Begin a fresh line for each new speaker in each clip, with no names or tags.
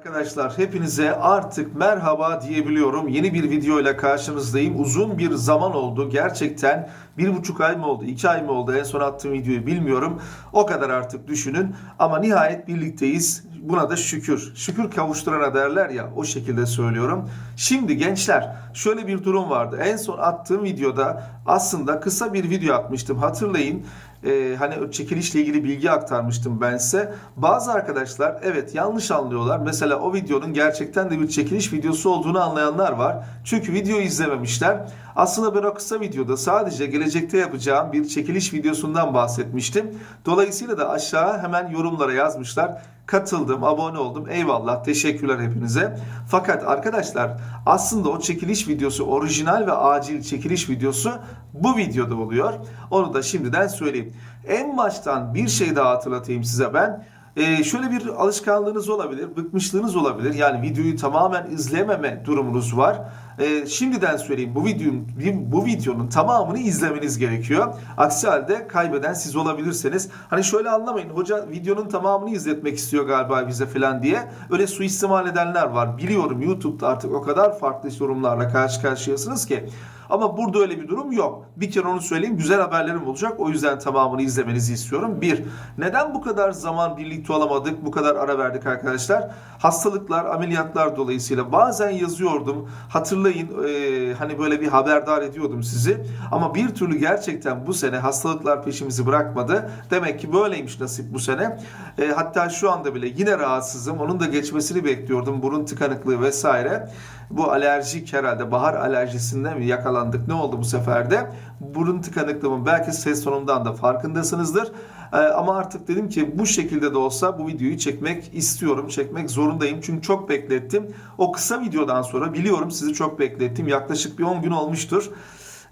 Arkadaşlar hepinize artık merhaba diyebiliyorum. Yeni bir video ile karşınızdayım. Uzun bir zaman oldu. Gerçekten bir buçuk ay mı oldu, iki ay mı oldu en son attığım videoyu bilmiyorum. O kadar artık düşünün. Ama nihayet birlikteyiz. Buna da şükür. Şükür kavuşturana derler ya o şekilde söylüyorum. Şimdi gençler şöyle bir durum vardı. En son attığım videoda aslında kısa bir video atmıştım. Hatırlayın e, hani çekilişle ilgili bilgi aktarmıştım ben size. Bazı arkadaşlar evet yanlış anlıyorlar. Mesela o videonun gerçekten de bir çekiliş videosu olduğunu anlayanlar var. Çünkü videoyu izlememişler. Aslında ben o kısa videoda sadece gelecekte yapacağım bir çekiliş videosundan bahsetmiştim. Dolayısıyla da aşağı hemen yorumlara yazmışlar. Katıldım, abone oldum. Eyvallah, teşekkürler hepinize. Fakat arkadaşlar aslında o çekiliş videosu orijinal ve acil çekiliş videosu bu videoda oluyor. Onu da şimdiden söyleyeyim. En baştan bir şey daha hatırlatayım size ben. Ee, şöyle bir alışkanlığınız olabilir, bıkmışlığınız olabilir. Yani videoyu tamamen izlememe durumunuz var. Ee, şimdiden söyleyeyim bu videonun bu videonun tamamını izlemeniz gerekiyor. Aksi halde kaybeden siz olabilirseniz. Hani şöyle anlamayın. Hoca videonun tamamını izletmek istiyor galiba bize falan diye. Öyle suistimal edenler var. Biliyorum YouTube'da artık o kadar farklı yorumlarla karşı karşıyasınız ki. Ama burada öyle bir durum yok. Bir kere onu söyleyeyim. Güzel haberlerim olacak. O yüzden tamamını izlemenizi istiyorum. Bir, neden bu kadar zaman birlikte olamadık? Bu kadar ara verdik arkadaşlar? Hastalıklar, ameliyatlar dolayısıyla bazen yazıyordum. Hatırlayın e, hani böyle bir haberdar ediyordum sizi. Ama bir türlü gerçekten bu sene hastalıklar peşimizi bırakmadı. Demek ki böyleymiş nasip bu sene. E, hatta şu anda bile yine rahatsızım. Onun da geçmesini bekliyordum. Burun tıkanıklığı vesaire. Bu alerjik herhalde bahar alerjisinden mi yakalandık? Ne oldu bu sefer de? Burun tıkanıklığımın belki ses tonumdan da farkındasınızdır. Ee, ama artık dedim ki bu şekilde de olsa bu videoyu çekmek istiyorum. Çekmek zorundayım. Çünkü çok beklettim. O kısa videodan sonra biliyorum sizi çok beklettim. Yaklaşık bir 10 gün olmuştur.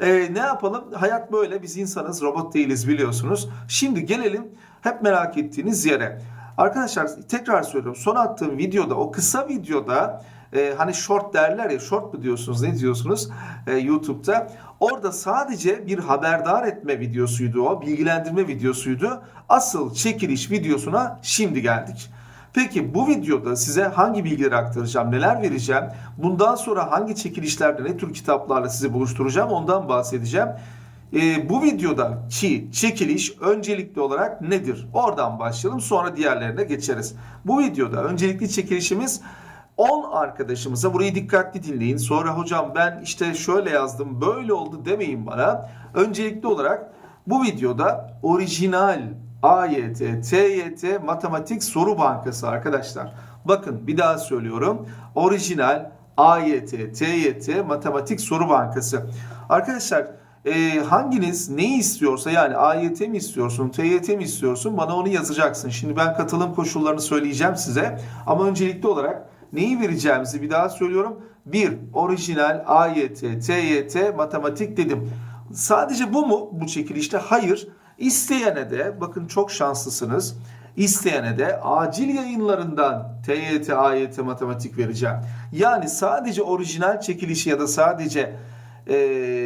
Ee, ne yapalım? Hayat böyle. Biz insanız. Robot değiliz biliyorsunuz. Şimdi gelelim hep merak ettiğiniz yere. Arkadaşlar tekrar söylüyorum. Son attığım videoda o kısa videoda e, hani short derler ya short mu diyorsunuz ne diyorsunuz e, YouTube'da orada sadece bir haberdar etme videosuydu o bilgilendirme videosuydu asıl çekiliş videosuna şimdi geldik. Peki bu videoda size hangi bilgileri aktaracağım, neler vereceğim, bundan sonra hangi çekilişlerde ne tür kitaplarla sizi buluşturacağım ondan bahsedeceğim. E, bu videodaki çekiliş öncelikli olarak nedir? Oradan başlayalım sonra diğerlerine geçeriz. Bu videoda öncelikli çekilişimiz 10 arkadaşımıza burayı dikkatli dinleyin. Sonra hocam ben işte şöyle yazdım böyle oldu demeyin bana. Öncelikli olarak bu videoda orijinal AYT, TYT matematik soru bankası arkadaşlar. Bakın bir daha söylüyorum. Orijinal AYT, TYT matematik soru bankası. Arkadaşlar e, hanginiz neyi istiyorsa yani AYT mi istiyorsun, TYT mi istiyorsun bana onu yazacaksın. Şimdi ben katılım koşullarını söyleyeceğim size. Ama öncelikli olarak neyi vereceğimizi bir daha söylüyorum. Bir, orijinal AYT, TYT, matematik dedim. Sadece bu mu bu çekilişte? Hayır. İsteyene de bakın çok şanslısınız. İsteyene de acil yayınlarından TYT, AYT, matematik vereceğim. Yani sadece orijinal çekilişi ya da sadece e,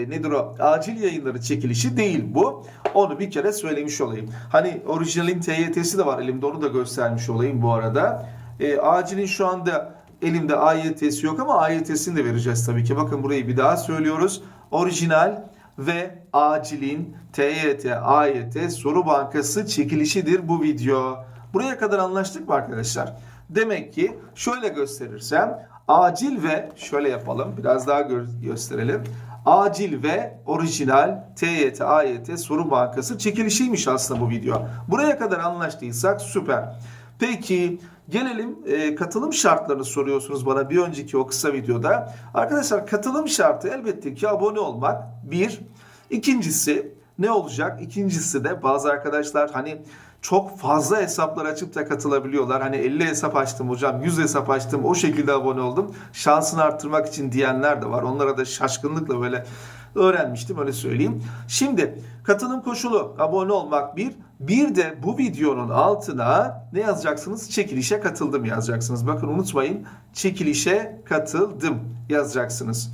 nedir o acil yayınları çekilişi değil bu. Onu bir kere söylemiş olayım. Hani orijinalin TYT'si de var elimde onu da göstermiş olayım bu arada. E, acilin şu anda elimde AYT'si yok ama AYT'sini de vereceğiz tabii ki. Bakın burayı bir daha söylüyoruz. Orijinal ve acilin TYT, AYT soru bankası çekilişidir bu video. Buraya kadar anlaştık mı arkadaşlar? Demek ki şöyle gösterirsem acil ve şöyle yapalım biraz daha gö- gösterelim. Acil ve orijinal TYT, AYT soru bankası çekilişiymiş aslında bu video. Buraya kadar anlaştıysak süper. Peki gelelim e, katılım şartlarını soruyorsunuz bana bir önceki o kısa videoda. Arkadaşlar katılım şartı elbette ki abone olmak. Bir. İkincisi ne olacak? İkincisi de bazı arkadaşlar hani çok fazla hesaplar açıp da katılabiliyorlar. Hani 50 hesap açtım hocam, 100 hesap açtım, o şekilde abone oldum. Şansını arttırmak için diyenler de var. Onlara da şaşkınlıkla böyle öğrenmiştim öyle söyleyeyim. Şimdi katılım koşulu abone olmak bir. Bir de bu videonun altına ne yazacaksınız? Çekilişe katıldım yazacaksınız. Bakın unutmayın çekilişe katıldım yazacaksınız.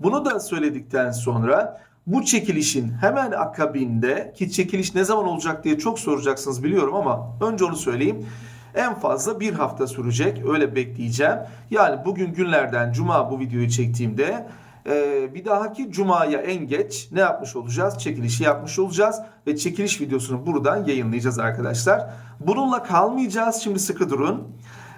Bunu da söyledikten sonra bu çekilişin hemen akabinde ki çekiliş ne zaman olacak diye çok soracaksınız biliyorum ama önce onu söyleyeyim. En fazla bir hafta sürecek. Öyle bekleyeceğim. Yani bugün günlerden cuma bu videoyu çektiğimde ee, bir dahaki cumaya en geç ne yapmış olacağız? Çekilişi yapmış olacağız ve çekiliş videosunu buradan yayınlayacağız arkadaşlar. Bununla kalmayacağız. Şimdi sıkı durun.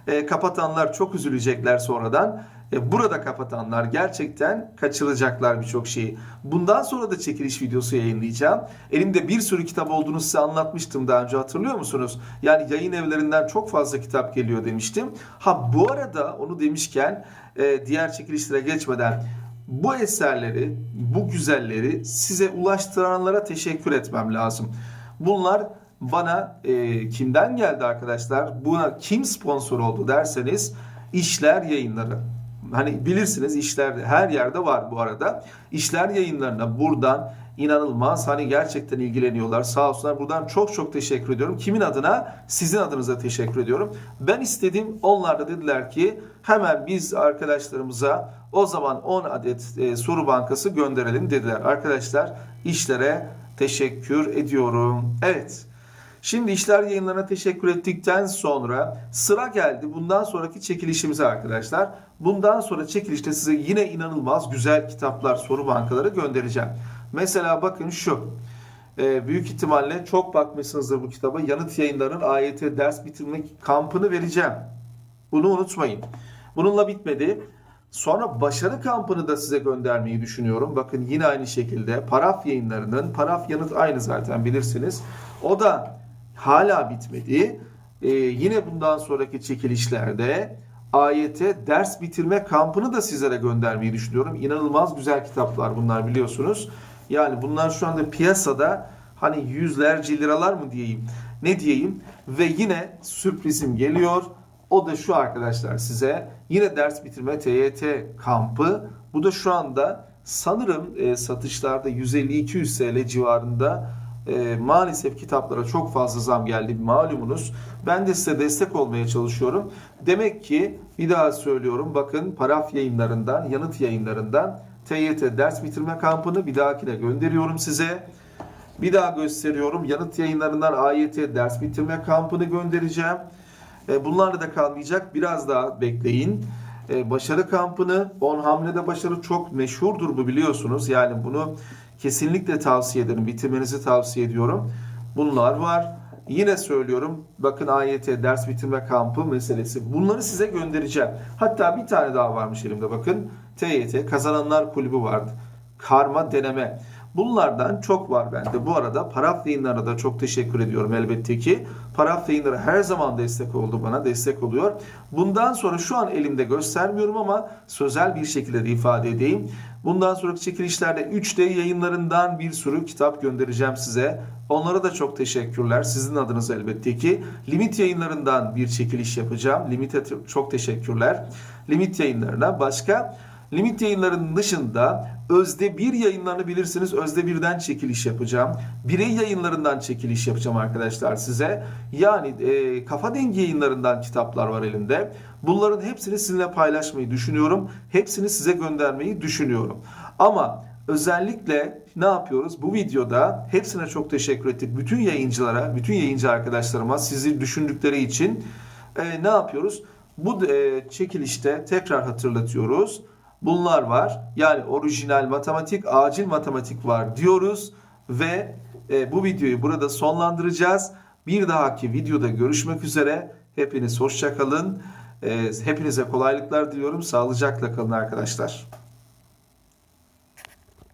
Ee, kapatanlar çok üzülecekler sonradan. Ee, burada kapatanlar gerçekten kaçıracaklar birçok şeyi. Bundan sonra da çekiliş videosu yayınlayacağım. Elimde bir sürü kitap olduğunu size anlatmıştım daha önce hatırlıyor musunuz? Yani yayın evlerinden çok fazla kitap geliyor demiştim. Ha bu arada onu demişken e, diğer çekilişlere geçmeden bu eserleri, bu güzelleri size ulaştıranlara teşekkür etmem lazım. Bunlar bana e, kimden geldi arkadaşlar? Buna kim sponsor oldu derseniz işler yayınları. Hani bilirsiniz işler her yerde var bu arada. İşler yayınlarına buradan inanılmaz hani gerçekten ilgileniyorlar. Sağ olsunlar. Buradan çok çok teşekkür ediyorum. Kimin adına? Sizin adınıza teşekkür ediyorum. Ben istedim. Onlar da dediler ki hemen biz arkadaşlarımıza o zaman 10 adet e, soru bankası gönderelim dediler. Arkadaşlar işlere teşekkür ediyorum. Evet. Şimdi işler yayınlarına teşekkür ettikten sonra sıra geldi bundan sonraki çekilişimize arkadaşlar. Bundan sonra çekilişte size yine inanılmaz güzel kitaplar, soru bankaları göndereceğim. Mesela bakın şu. Ee, büyük ihtimalle çok bakmışsınızdır bu kitaba. Yanıt yayınlarının AYT ders bitirmek kampını vereceğim. Bunu unutmayın. Bununla bitmedi. Sonra başarı kampını da size göndermeyi düşünüyorum. Bakın yine aynı şekilde paraf yayınlarının, paraf yanıt aynı zaten bilirsiniz. O da hala bitmedi. Ee, yine bundan sonraki çekilişlerde AYT ders bitirme kampını da sizlere göndermeyi düşünüyorum. İnanılmaz güzel kitaplar bunlar biliyorsunuz. Yani bunlar şu anda piyasada hani yüzlerce liralar mı diyeyim ne diyeyim ve yine sürprizim geliyor. O da şu arkadaşlar size yine ders bitirme TYT kampı. Bu da şu anda sanırım e, satışlarda 150-200 TL civarında e, maalesef kitaplara çok fazla zam geldi malumunuz. Ben de size destek olmaya çalışıyorum. Demek ki bir daha söylüyorum bakın paraf yayınlarından, yanıt yayınlarından TYT ders bitirme kampını bir dahakine gönderiyorum size. Bir daha gösteriyorum. Yanıt yayınlarından AYT ders bitirme kampını göndereceğim. E, bunlarla da kalmayacak. Biraz daha bekleyin. E, başarı kampını 10 hamlede başarı çok meşhurdur bu biliyorsunuz. Yani bunu kesinlikle tavsiye ederim. Bitirmenizi tavsiye ediyorum. Bunlar var. Yine söylüyorum bakın AYT ders bitirme kampı meselesi. Bunları size göndereceğim. Hatta bir tane daha varmış elimde bakın. TYT kazananlar kulübü vardı. Karma deneme. Bunlardan çok var bende. Bu arada paraf yayınlarına da çok teşekkür ediyorum elbette ki. Paraf yayınları her zaman destek oldu bana, destek oluyor. Bundan sonra şu an elimde göstermiyorum ama sözel bir şekilde de ifade edeyim. Bundan sonraki çekilişlerde 3D yayınlarından bir sürü kitap göndereceğim size. Onlara da çok teşekkürler. Sizin adınız elbette ki. Limit yayınlarından bir çekiliş yapacağım. Limit'e çok teşekkürler. Limit yayınlarına başka Limit yayınlarının dışında Özde bir yayınlarını bilirsiniz. Özde birden çekiliş yapacağım. Birey yayınlarından çekiliş yapacağım arkadaşlar size. Yani e, kafa dengi yayınlarından kitaplar var elimde. Bunların hepsini sizinle paylaşmayı düşünüyorum. Hepsini size göndermeyi düşünüyorum. Ama özellikle ne yapıyoruz? Bu videoda hepsine çok teşekkür ettik. Bütün yayıncılara, bütün yayıncı arkadaşlarıma sizi düşündükleri için e, ne yapıyoruz? Bu e, çekilişte tekrar hatırlatıyoruz. Bunlar var. Yani orijinal matematik, acil matematik var diyoruz ve e, bu videoyu burada sonlandıracağız. Bir dahaki videoda görüşmek üzere. Hepiniz hoşçakalın. E, hepinize kolaylıklar diliyorum. Sağlıcakla kalın arkadaşlar.